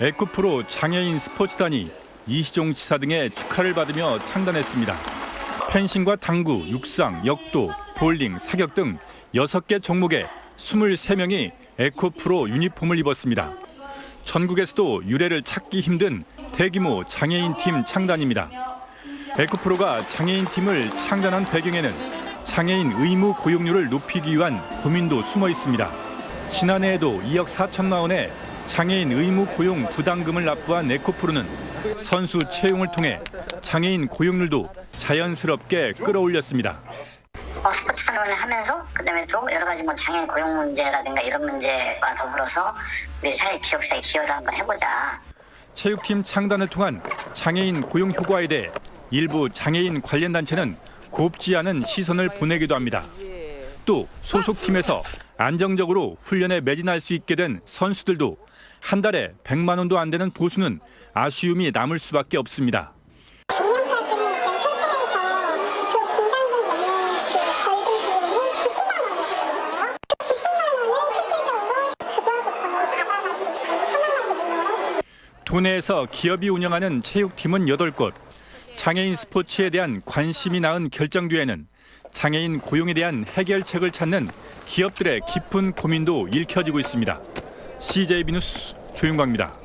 에코프로 장애인 스포츠단이 이시종 지사 등의 축하를 받으며 창단했습니다. 펜싱과 당구, 육상, 역도, 볼링, 사격 등 6개 종목에 23명이 에코프로 유니폼을 입었습니다. 전국에서도 유래를 찾기 힘든 대규모 장애인 팀 창단입니다. 에코프로가 장애인 팀을 창단한 배경에는 장애인 의무 고용률을 높이기 위한 고민도 숨어 있습니다. 지난해에도 2억 4천만 원의 장애인 의무 고용 부담금을 납부한 에코프로는 선수 채용을 통해 장애인 고용률도 자연스럽게 끌어올렸습니다. 어, 스포츠 산업을 하면서 그다음에 또 여러 가지 뭐 장애인 고용 문제라든가 이런 문제와 더불어서 우리 사회 지역사회 기여를 한번 해보자. 체육팀 창단을 통한 장애인 고용 효과에 대해 일부 장애인 관련 단체는 곱지 않은 시선을 보내기도 합니다. 또 소속팀에서 안정적으로 훈련에 매진할 수 있게 된 선수들도 한 달에 100만 원도 안 되는 보수는 아쉬움이 남을 수밖에 없습니다. 작년까지 이제 회사에서 그 분담금 내는 그 저희들 비용이 90만 원이었거든요. 그 90만 원을 실질적으로 급여 조건을 받아가지고 지금 현황하게 운영을 했습니다. 도내에서 기업이 운영하는 체육팀은 8곳. 장애인 스포츠에 대한 관심이 낳은 결정 뒤에는 장애인 고용에 대한 해결책을 찾는 기업들의 깊은 고민도 읽혀지고 있습니다. CJB 뉴스 조윤광입니다.